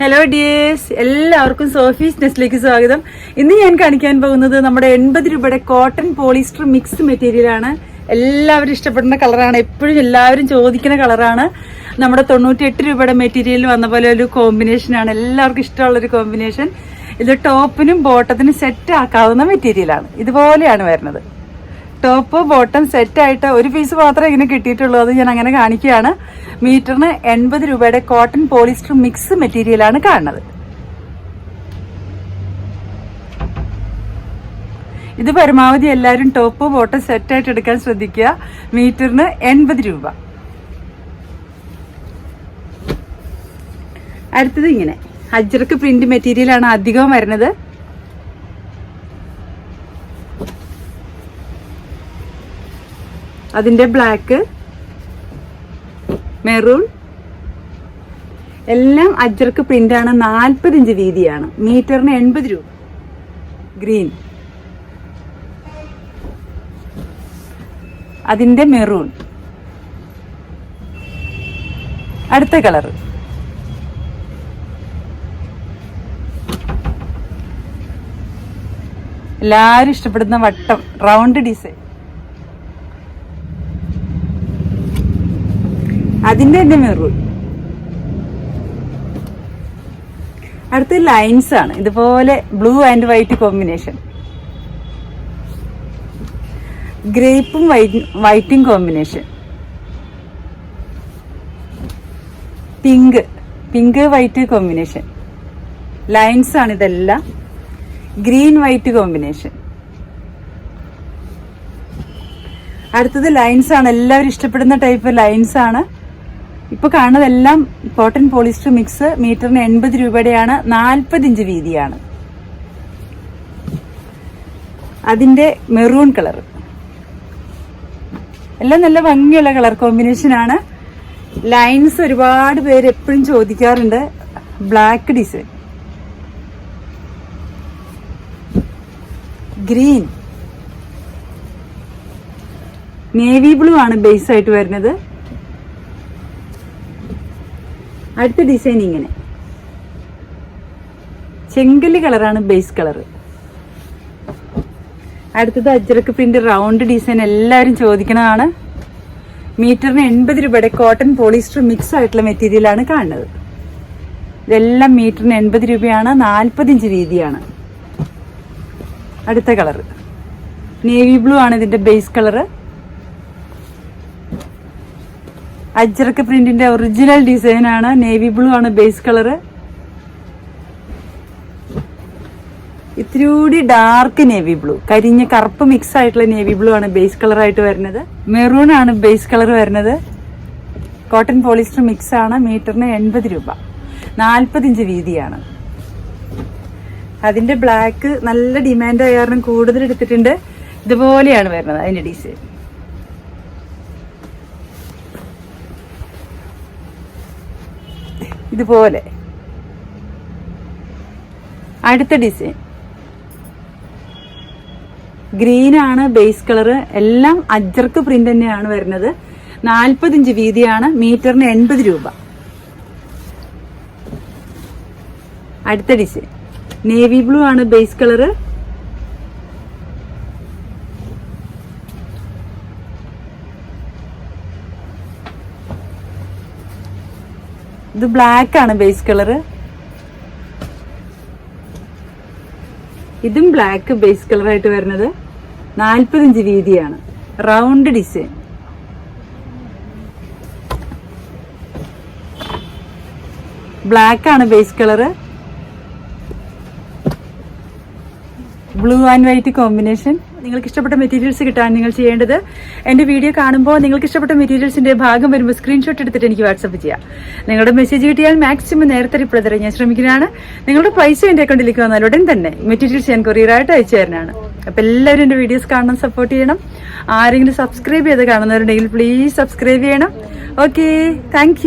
Hello dears എല്ലാവർക്കും Sophie's നെസ്റ്റിലേക്ക് സ്വാഗതം. ഇന്ന് ഞാൻ കാണിക്കാൻ പോകുന്നത് നമ്മുടെ എൺപത് രൂപയുടെ കോട്ടൺ പോളിസ്റ്റർ മിക്സ് മെറ്റീരിയൽ ആണ്. എല്ലാവരും ഇഷ്ടപ്പെടുന്ന കളറാണ് എപ്പോഴും എല്ലാവരും ചോദിക്കുന്ന കളറാണ് നമ്മുടെ തൊണ്ണൂറ്റി എട്ട് രൂപയുടെ മെറ്റീരിയൽ വന്ന പോലെ ഒരു കോമ്പിനേഷൻ ആണ്. എല്ലാവർക്കും ഇഷ്ടമുള്ള ഒരു കോമ്പിനേഷൻ ഇത് ടോപ്പിനും ബോട്ടത്തിനും സെറ്റ് ആക്കാവുന്ന മെറ്റീരിയലാണ് ഇതുപോലെയാണ് വരുന്നത്. ടോപ്പ് ബോട്ടം സെറ്റ് ആയിട്ട് ഒരു പീസ് മാത്രമേ ഇങ്ങനെ കിട്ടിയിട്ടുള്ളൂ. അത് ഞാൻ അങ്ങനെ കാണിക്കുകയാണ്. മീറ്ററിന് എൺപത് രൂപയുടെ കോട്ടൺ പോളിസ്റ്റർ മിക്സ് മെറ്റീരിയലാണ് കാണുന്നത്. ഇത് പരമാവധി എല്ലാവരും ടോപ്പ് ബോട്ടം സെറ്റ് ആയിട്ട് എടുക്കാൻ ശ്രദ്ധിക്കുക. മീറ്ററിന് എൺപത് രൂപ. അടുത്തത് ഇങ്ങനെ. അജ്രക്ക് പ്രിന്റ് മെറ്റീരിയലാണ് അധികവും വരുന്നത്. അതിന്റെ ബ്ലാക്ക് മെറൂൺ എല്ലാം അജ്രക്ക് പ്രിന്റ് ആണ്. നാൽപ്പത് ഇഞ്ച് വീതിയാണ്. മീറ്ററിന് എൺപത് രൂപ. ഗ്രീൻ അതിന്റെ മെറൂൺ അടുത്ത കളർ എല്ലാവരും ഇഷ്ടപ്പെടുന്ന വട്ടം. റൗണ്ട് ഡിസൈൻ അതിന്റെ തന്നെ മെറൂൺ അടുത്ത ലൈൻസ് ആണ്. ഇതുപോലെ ബ്ലൂ ആൻഡ് വൈറ്റ് കോമ്പിനേഷൻ ഗ്രേപ്പും വൈറ്റും combination pink pink white combination lines ആണ് ഇതെല്ലാം. ഗ്രീൻ വൈറ്റ് കോമ്പിനേഷൻ അടുത്തത് ലൈൻസ് ആണ്. എല്ലാവരും ഇഷ്ടപ്പെടുന്ന ടൈപ്പ് ലൈൻസ് ആണ്. ഇപ്പൊ കാണുന്നതെല്ലാം കോട്ടൺ പോളിസ്റ്റർ മിക്സ് മീറ്ററിന് എൺപത് രൂപയുടെയാണ് നാൽപ്പത് ഇഞ്ച് വീതിയാണ്. അതിന്റെ മെറൂൺ കളർ. എല്ലാം നല്ല ഭംഗിയുള്ള കളർ കോമ്പിനേഷൻ ആണ്. ലൈൻസ് ഒരുപാട് പേര് എപ്പോഴും ചോദിക്കാറുണ്ട്. Black design. Green. Navy blue ആണ് ബേസ് ആയിട്ട് വരുന്നത്. അടുത്ത ഡിസൈൻ ഇങ്ങനെ. ചെങ്കൽ കളറാണ് ബേസ് കളർ അടുത്തത് അജ്രക്ക് പ്രിന്റ് റൗണ്ട് ഡിസൈൻ എല്ലാവരും ചോദിക്കുന്നതാണ് മീറ്ററിന് എൺപത് രൂപയുടെ കോട്ടൺ പോളിസ്റ്റർ മിക്സ് ആയിട്ടുള്ള മെറ്റീരിയലാണ് കാണുന്നത്. ഇതെല്ലാം മീറ്ററിന് എൺപത് രൂപയാണ് നാൽപ്പത് രീതിയാണ്. അടുത്ത കളർ നേവി ബ്ലൂ ആണ് ഇതിന്റെ ബേസ് കളറ് അജ്രക്ക് പ്രിന്റിന്റെ ഒറിജിനൽ ഡിസൈൻ ആണ്. നേവി ബ്ലൂ ആണ് ബേസ് കളറ് ഇത്തിരി ഡാർക്ക് നേവി ബ്ലൂ കരിഞ്ഞ കറുപ്പ് മിക്സ് ആയിട്ടുള്ള നേവി ബ്ലൂ ആണ് ബേസ് കളർ ആയിട്ട് വരുന്നത്. മെറൂൺ ആണ് ബേസ് കളർ വരുന്നത്. കോട്ടൺ പോളിസ്റ്റർ മിക്സ് ആണ്. മീറ്ററിന് എൺപത് രൂപ. നാൽപ്പത് ഇഞ്ച് വീതിയാണ്. അതിന്റെ ബ്ലാക്ക് നല്ല ഡിമാൻഡ് ആയ കാരണം കൂടുതൽ എടുത്തിട്ടുണ്ട്. ഇതുപോലെയാണ് വരുന്നത് അതിന്റെ ഡിസൈൻ ഇതുപോലെ. അടുത്ത ഡിസൈൻ ഗ്രീൻ ആണ് ബേസ് കളർ എല്ലാം അജർക്ക് പ്രിന്റ് തന്നെയാണ് വരുന്നത്. നാൽപ്പതിഞ്ച് വീതിയാണ് മീറ്ററിന് എൺപത് രൂപ. അടുത്ത ഡിസൈൻ നേവി ബ്ലൂ ആണ് ബേസ് കളർ ഇത് ബ്ലാക്ക് ആണ് ബേസ് കളർ ഇതും ബ്ലാക്ക് ബേസ് കളർ ആയിട്ട് വരുന്നത് നാൽപ്പത് ഇഞ്ച് വീതിയാണ്. റൗണ്ട് ഡിസൈൻ ബ്ലാക്ക് ആണ് base colour blue and white combination നിങ്ങൾക്ക് ഇഷ്ടപ്പെട്ട മെറ്റീരിയൽസ് കിട്ടാൻ നിങ്ങൾ ചെയ്യേണ്ടത് എന്റെ വീഡിയോ കാണുമ്പോൾ നിങ്ങൾക്ക് ഇഷ്ടപ്പെട്ട മെറ്റീരിയൽസിന്റെ ഭാഗം വരുമ്പോൾ സ്ക്രീൻഷോട്ട് എടുത്തിട്ട് എനിക്ക് വാട്സപ്പ് ചെയ്യാം. നിങ്ങളുടെ മെസ്സേജ് കിട്ടിയാൽ മാക്സിമം നേരത്തെ റിപ്ലൈ തരാൻ ഞാൻ ശ്രമിക്കുന്നതാണ്. നിങ്ങളുടെ പൈസ എന്റെ അക്കൗണ്ടിലേക്ക് വന്നാൽ ഉടൻ തന്നെ മെറ്റീരിയൽസ് ഞാൻ കൊറിയറായിട്ട് അയച്ചു തരുന്നതാണ്. അപ്പൊ എല്ലാവരും എന്റെ വീഡിയോസ് കാണണം സപ്പോർട്ട് ചെയ്യണം. ആരെങ്കിലും സബ്സ്ക്രൈബ് ചെയ്ത് കാണുന്നവരുണ്ടെങ്കിൽ പ്ലീസ് സബ്സ്ക്രൈബ് ചെയ്യണം. Okay thank